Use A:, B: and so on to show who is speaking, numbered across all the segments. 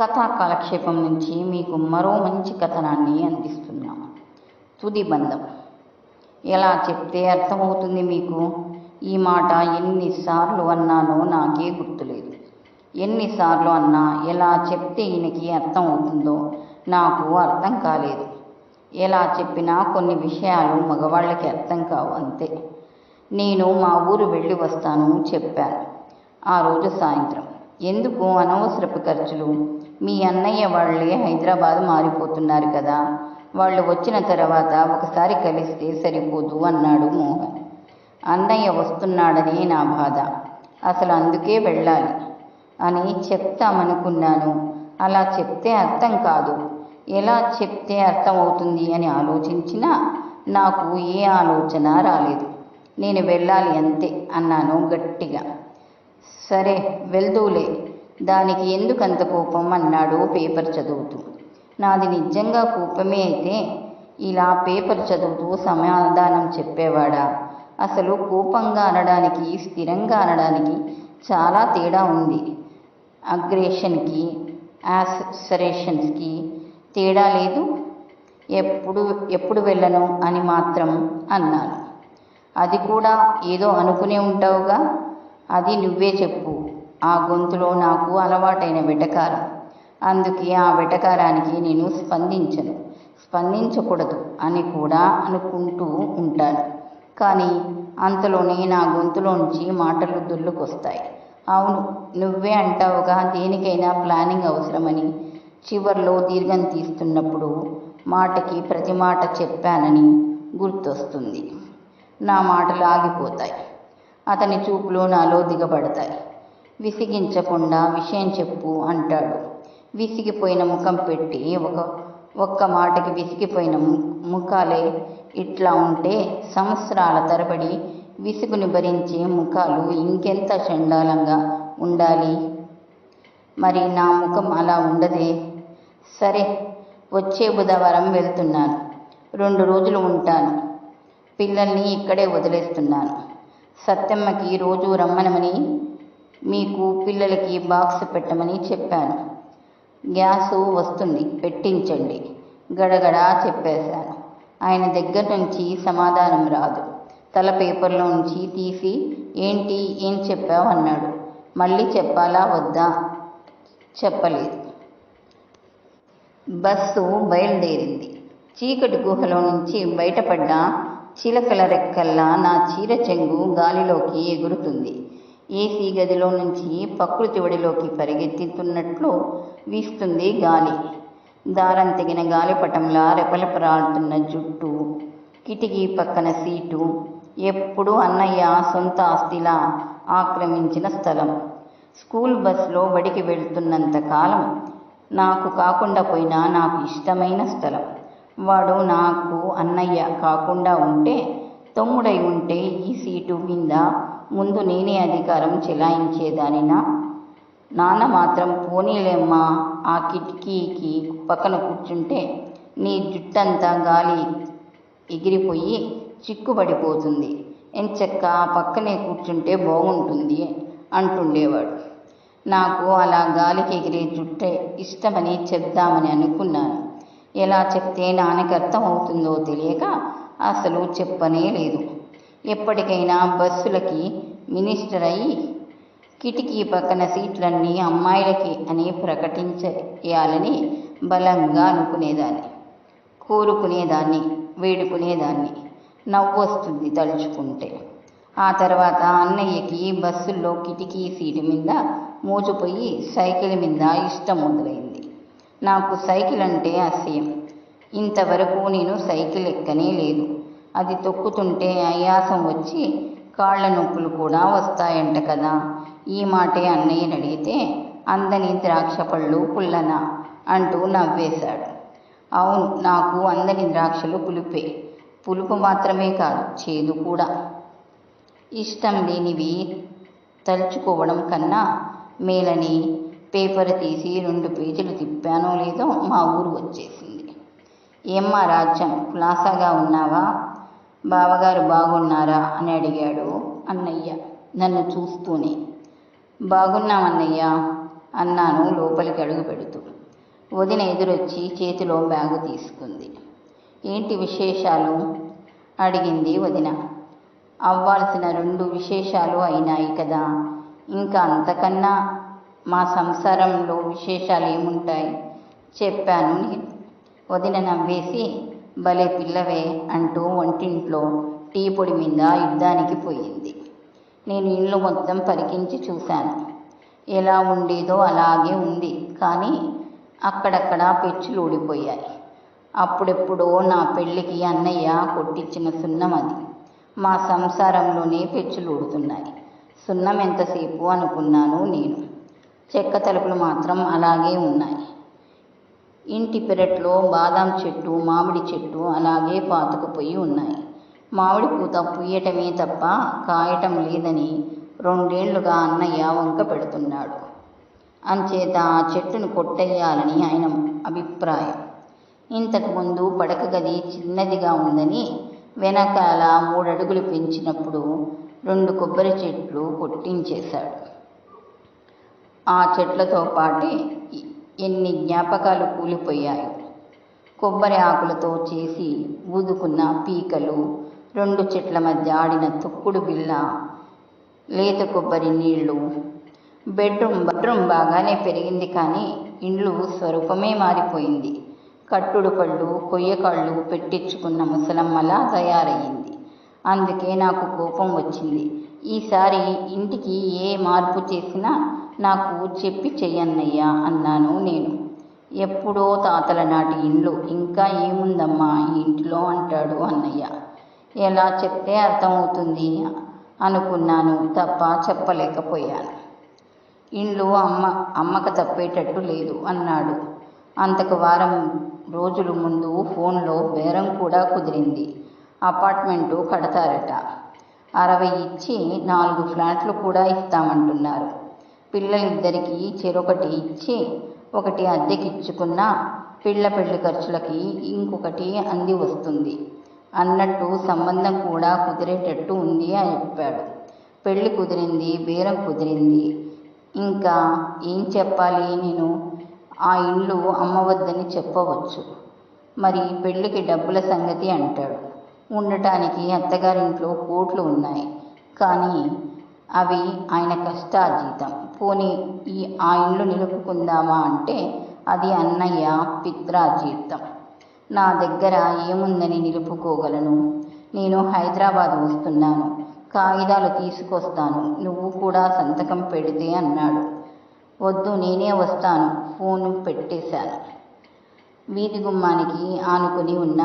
A: కథా కాలక్షేపం నుంచి మీకు మరో మంచి కథనాన్ని అందిస్తున్నాము. తుది బంధం. ఎలా చెప్తే అర్థమవుతుంది మీకు? ఈ మాట ఎన్నిసార్లు అన్నానో నాకే గుర్తులేదు. ఎన్నిసార్లు అన్నా ఎలా చెప్తే ఈయనకి అర్థం అవుతుందో నాకు అర్థం కాలేదు. ఎలా చెప్పినా కొన్ని విషయాలు మగవాళ్ళకి అర్థం కావు అంతే. నేను మా ఊరు వెళ్ళి వస్తాను చెప్పాను. ఆ రోజు సాయంత్రం. ఎందుకు అనవసరపు ఖర్చులు? మీ అన్నయ్య వాళ్ళే హైదరాబాద్ మారిపోతున్నారు కదా. వాళ్ళు వచ్చిన తర్వాత ఒకసారి కలిస్తే సరిపోదు అన్నాడు మోహన్. అన్నయ్య వస్తున్నాడని నా బాధ. అసలు అందుకే వెళ్ళాలి. అని చెప్తామనుకున్నాను. అలా చెప్తే అర్థం కాదు. ఎలా చెప్తే అర్థమవుతుంది అని ఆలోచించినా నాకు ఏ ఆలోచన రాలేదు. నేను వెళ్ళాలి అంతే అన్నాను గట్టిగా. సరే వెళ్దూలే. దానికి ఎందుకంత కోపం అన్నాడు పేపర్ చదువుతూ. నాది నిజంగా కోపమే అయితే ఇలా పేపర్ చదువుతూ సమాధానం చెప్పేవాడా? అసలు కోపంగా అనడానికి స్థిరంగా అనడానికి చాలా తేడా ఉంది. అగ్రేషన్కి యాసరేషన్స్కి తేడా లేదు. ఎప్పుడు ఎప్పుడు వెళ్ళను అని మాత్రం అన్నాను అది కూడా ఏదో అనుకునే ఉంటావుగా? అది నువ్వే చెప్పు. ఆ గొంతులో నాకు అలవాటైన వెటకారం. అందుకే ఆ వెటకారానికి నేను స్పందించను. స్పందించకూడదు అని కూడా అనుకుంటూ ఉంటాను. కానీ అంతలోనే నా గొంతులోంచి మాటలు దుల్లుకొస్తాయి. అవును నువ్వే అంటావుగా దేనికైనా ప్లానింగ్ అవసరమని. చివర్లో దీర్ఘం తీస్తున్నప్పుడు మాటకి ప్రతి మాట చెప్పానని గుర్తొస్తుంది. నా మాటలు ఆగిపోతాయి. అతని చూపులు నాలో దిగబడతాయి. విసిగించకుండా విషయం చెప్పు అంటాడు. విసిగిపోయిన ముఖం పెట్టి ఒక ఒక్క మాటకి విసిగిపోయిన ము- ముఖాలే ఇట్లా ఉంటే సంవత్సరాల తరబడి విసుగుని భరించే ముఖాలు ఇంకెంత చండాలంగా ఉండాలి? మరి నా ముఖం అలా ఉండదే? సరే వచ్చే బుధవారం వెళ్తున్నాను. రెండు రోజులు ఉంటాను. పిల్లల్ని ఇక్కడే వదిలేస్తున్నాను. సత్యమ్మకి రోజు రమ్మనమని మీకు పిల్లలకి బాక్స్ పెట్టమని చెప్పాను. గ్యాసు వస్తుంది పెట్టించండి గడగడా చెప్పేశాను. ఆయన దగ్గర నుంచి సమాధానం రాదు. తల పేపర్లో నుంచి తీసి ఏంటి ఏం చెప్పావు? అన్నాడు. మళ్ళీ చెప్పాలా వద్దా? చెప్పలేదు. బస్సు బయలుదేరింది. చీకటి గుహలో నుంచి బయటపడ్డ చిలకల రెక్కల్లా నా చీర చెంగు గాలిలోకి ఎగురుతుంది. ఏసీ గదిలో నుంచి ప్రకృతి ఒడిలోకి పరిగెత్తుతున్నట్లు వీస్తుంది గాలి. దారం తెగిన గాలిపటంలా రెపరెపలాడుతున్న జుట్టు కిటికీ పక్కన సీటు ఎప్పుడూ అన్నయ్య సొంత ఆస్తిలా ఆక్రమించిన స్థలం. స్కూల్ బస్లో బడికి వెళ్తున్నంత కాలం నాకు కాకుండా పోయినా నాకు ఇష్టమైన స్థలం. వాడు నాకు అన్నయ్య కాకుండా ఉంటే తమ్ముడై ఉంటే ఈ సీటు మీద ముందు నేనే అధికారం చెలాయించేదానినా? నాన్న మాత్రం పోనీలేమ్మా ఆ కిటికీకి పక్కన కూర్చుంటే నీ జుట్టంతా గాలి ఎగిరిపోయి చిక్కుబడిపోతుంది. ఎంచక్క ఆ పక్కనే కూర్చుంటే బాగుంటుంది అంటుండేవాడు. నాకు అలా గాలికి ఎగిరే జుట్టే ఇష్టమని చెప్దామని అనుకున్నాను. ఎలా చెప్తే నాన్నకి అర్థం అవుతుందో తెలియక అసలు చెప్పనే లేదు. ఎప్పటికైనా బస్సులకి మినిస్టర్ అయ్యి కిటికీ పక్కన సీట్లన్నీ అమ్మాయిలకి అని ప్రకటించేయాలని బలంగా అనుకునేదాన్ని. కోరుకునేదాన్ని వేడుకునేదాన్ని. నవ్వొస్తుంది తలుచుకుంటే. ఆ తర్వాత అన్నయ్యకి బస్సుల్లో కిటికీ సీటు మీద మోచిపోయి సైకిల్ మీద ఇష్టం మొదలైంది. నాకు సైకిల్ అంటే అసహ్యం ఇంతవరకు నేను సైకిల్ ఎక్కనే లేదు. అది తొక్కుతుంటే ఆయాసం వచ్చి కాళ్ళ నొప్పులు కూడా వస్తాయంట కదా. ఈ మాటే అన్నయ్యని అడిగితే అందని ద్రాక్ష పళ్ళు పుల్లన? అంటూ నవ్వేశాడు. అవును నాకు అందని ద్రాక్షలు పులిపే. పులుపు మాత్రమే కాదు చేదు కూడా. ఇష్టం లేనివి తలుచుకోవడం కన్నా మేలని పేపర్ తీసి రెండు పేజీలు తిప్పానో లేదో మా ఊరు వచ్చేసింది. ఏమ్మా రాజ్యం కులాసాగా ఉన్నావా? బావగారు బాగున్నారా అని అడిగాడు అన్నయ్య నన్ను చూస్తూనే. బాగున్నామన్నయ్య అన్నాను లోపలికి అడుగు పెడుతూ. వదిన ఎదురొచ్చి చేతిలో బ్యాగు తీసుకుంది. ఏంటి విశేషాలు? అడిగింది వదిన. అవ్వాల్సిన రెండు విశేషాలు అయినాయి కదా. ఇంకా అంతకన్నా మా సంసారంలో విశేషాలు ఏముంటాయి? చెప్పాను వదిన నవ్వేసి భలే పిల్లవే అంటూ వంటింట్లో టీ పొడి మీద యుద్ధానికి పోయింది. నేను ఇల్లు మొత్తం పరికించి చూశాను. ఎలా ఉండేదో అలాగే ఉంది కానీ అక్కడక్కడ పెచ్చులు ఊడిపోయాయి. అప్పుడెప్పుడో నా పెళ్ళికి అన్నయ్య కొట్టించిన సున్నం అది. మా సంసారంలోనే పెచ్చులు ఊడుతున్నాయి. సున్నం ఎంతసేపు అనుకున్నాను నేను. చెక్క తలుపులు మాత్రం అలాగే ఉన్నాయి. ఇంటి పెరట్లో బాదాం చెట్టు మామిడి చెట్టు అలాగే పాతుకుపోయి ఉన్నాయి. మామిడి పూత పూయటమే తప్ప కాయటం లేదని రెండేళ్ళుగా అన్నయ్య వంక పెడుతున్నాడు. అంచేత ఆ చెట్టును కొట్టేయాలని ఆయన అభిప్రాయం. ఇంతకుముందు పడక గది చిన్నదిగా ఉందని వెనకాల మూడడుగులు పెంచినప్పుడు రెండు కొబ్బరి చెట్లు కొట్టించేశాడు. ఆ చెట్లతో పాటే ఎన్ని జ్ఞాపకాలు కూలిపోయాయో. కొబ్బరి ఆకులతో చేసి ఊదుకున్న పీకలు రెండు చెట్ల మధ్య ఆడిన తొక్కుడు బిళ్ళ లేత కొబ్బరి నీళ్ళు. బెడ్రూమ్ బెడ్రూమ్ బాగానే పెరిగింది కానీ ఇండ్లు స్వరూపమే మారిపోయింది. కట్టుడు పళ్ళు కొయ్యకాళ్ళు పెట్టించుకున్న ముసలమ్మలా తయారయ్యింది. అందుకే నాకు కోపం వచ్చింది. ఈసారి ఇంటికి ఏ మార్పు చేసినా నాకు చెప్పి చెయ్యన్నయ్యా అన్నాను నేను. ఎప్పుడో తాతల నాటి ఇండ్లు. ఇంకా ఏముందమ్మా ఈ ఇంటిలో అంటాడు అన్నయ్య. ఎలా చెప్తే అర్థమవుతుంది అనుకున్నాను తప్ప చెప్పలేకపోయాను. ఇండ్లు అమ్మ అమ్మక తప్పేటట్టు లేదు అన్నాడు. అంతకు వారం రోజుల ముందు ఫోన్లో బేరం కూడా కుదిరింది. అపార్ట్మెంటు కడతారట. అరవై ఇచ్చి నాలుగు ఫ్లాట్లు కూడా ఇస్తామంటున్నారు. పిల్లలిద్దరికీ చెరొకటి ఇచ్చి ఒకటి అద్దెకిచ్చుకున్న పిల్ల పెళ్ళి ఖర్చులకి ఇంకొకటి అంది వస్తుంది. అన్నట్టు సంబంధం కూడా కుదిరేటట్టు ఉంది అని చెప్పాడు. పెళ్ళి కుదిరింది బేరం కుదిరింది. ఇంకా ఏం చెప్పాలి నేను? ఆ ఇల్లు అమ్మవద్దని చెప్పవచ్చు. మరి పెళ్ళికి డబ్బుల సంగతి అంటాడు. ఉండటానికి అత్తగారింట్లో కోట్లు ఉన్నాయి. కానీ అవి ఆయన కష్టాజీతం పోనీ ఈ ఆ ఇల్లు నిలుపుకుందామా అంటే అది అన్నయ్య పిత్రాజీతం నా దగ్గర ఏముందని నిలుపుకోగలను? నేను హైదరాబాద్ వస్తున్నాను. కాగితాలు తీసుకొస్తాను. నువ్వు కూడా సంతకం పెడితే అన్నాడు. వద్దు నేనే వస్తాను. ఫోను పెట్టేశాను. వీధి గుమ్మానికి ఆనుకుని ఉన్న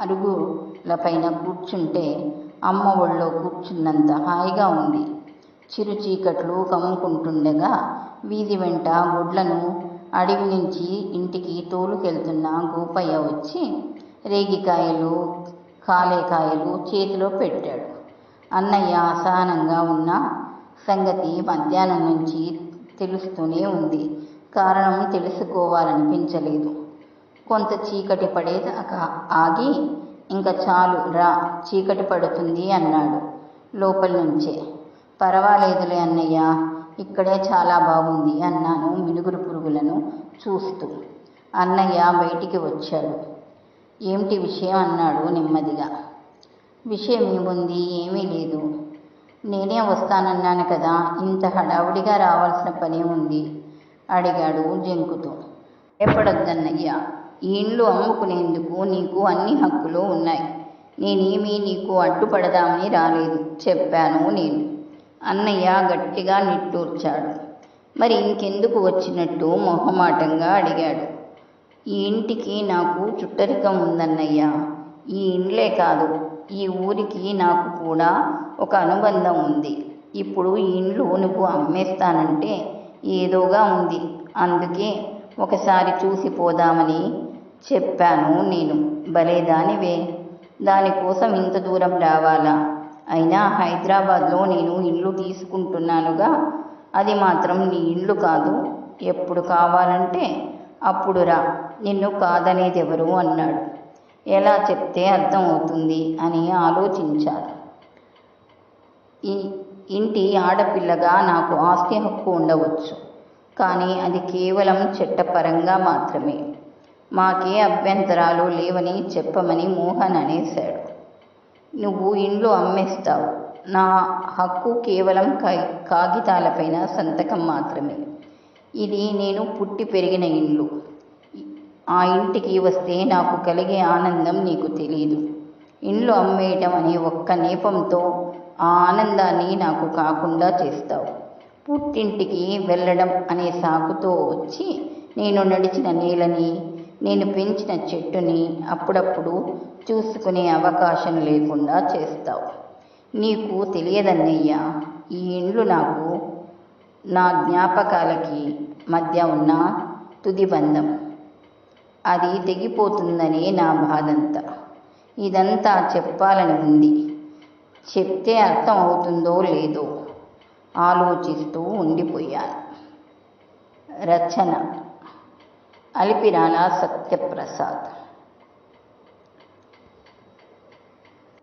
A: అరుగులపైన కూర్చుంటే అమ్మ ఒళ్ళో కూర్చున్నంత హాయిగా ఉంది. చిరు చీకట్లు కమ్ముకుంటుండగా వీధి వెంట గుడ్లను అడవి నుంచి ఇంటికి తోలుకెళ్తున్న గోపయ్య వచ్చి రేగికాయలు కాలేకాయలు చేతిలో పెట్టాడు. అన్నయ్య అసహనంగా ఉన్న సంగతి మధ్యాహ్నం నుంచి తెలుస్తూనే ఉంది. కారణం తెలుసుకోవాలనిపించలేదు. కొంత చీకటి పడేదాకా ఆగి ఇంకా చాలు రా చీకటి పడుతుంది అన్నాడు లోపల నుంచే పర్వాలేదులే అన్నయ్య ఇక్కడే చాలా బాగుంది అన్నాను మినుగురు పురుగులను చూస్తూ. అన్నయ్య బయటికి వచ్చాడు. ఏమిటి విషయం అన్నాడు నెమ్మదిగా. విషయం ఏముంది? ఏమీ లేదు. నేనే వస్తానన్నాను కదా ఇంత హడావుడిగా రావాల్సిన పని ఉంది? అడిగాడు జంకుతూ. భయపడొద్దన్నయ్య ఈ ఇండ్లు అమ్ముకునేందుకు నీకు అన్ని హక్కులు ఉన్నాయి. నేనేమీ నీకు అడ్డుపడదామని రాలేదు చెప్పాను నేను. అన్నయ్య గట్టిగా నిట్టూర్చాడు. మరి ఇంకెందుకు వచ్చినట్టు మొహమాటంగా అడిగాడు. ఈ ఇంటికి నాకు చుట్టరికం ఉందన్నయ్య. ఈ ఇండ్లే కాదు ఈ ఊరికి నాకు కూడా ఒక అనుబంధం ఉంది. ఇప్పుడు ఈ ఇండ్లు నువ్వు అమ్మేస్తానంటే ఏదోగా ఉంది. అందుకే ఒకసారి చూసి పోదామని చెప్పాను నేను. భలే దానివే దానికోసం ఇంత దూరం రావాలా? అయినా హైదరాబాద్లో నేను ఇల్లు తీసుకుంటున్నానుగా. అది మాత్రం నీ ఇల్లు కాదు. ఎప్పుడు కావాలంటే అప్పుడు రా. నిన్ను కాదనేది ఎవరు అన్నాడు. ఎలా చెప్తే అర్థం అవుతుంది అని ఆలోచించాలి. ఈ ఇంటి ఆడపిల్లగా నాకు ఆస్తి హక్కు ఉండవచ్చు. కానీ అది కేవలం చట్టపరంగా మాత్రమే. మాకే అభ్యంతరాలు లేవని చెప్పమని మోహన్ అనేశాడు. నువ్వు ఇండ్లు అమ్మేస్తావు. నా హక్కు కేవలం కా- కాగితాలపైన సంతకం మాత్రమే. ఇది నేను పుట్టి పెరిగిన ఇల్లు ఆ ఇంటికి వస్తే నాకు కలిగే ఆనందం నీకు తెలియదు ఇండ్లు అమ్మేయటం అనే ఒక్క నేపంతో ఆ ఆనందాన్ని నాకు కాకుండా చేస్తావు. పుట్టింటికి వెళ్ళడం అనే సాకుతో వచ్చి నేను నడిచిన నేలని నేను పెంచిన చెట్టుని అప్పుడప్పుడు చూసుకునే అవకాశం లేకుండా చేస్తావు. నీకు తెలియదన్నయ్యా ఈ ఇండ్లు నాకు నా జ్ఞాపకాలకి మధ్య ఉన్న తుది బంధం. అది తెగిపోతుందనే నా బాధంతా. ఇదంతా చెప్పాలని ఉంది. చెప్తే అర్థం అవుతుందో లేదో ఆలోచిస్తూ ఉండిపోయాను. రచన अल्पिराना सत्यप्रसाद।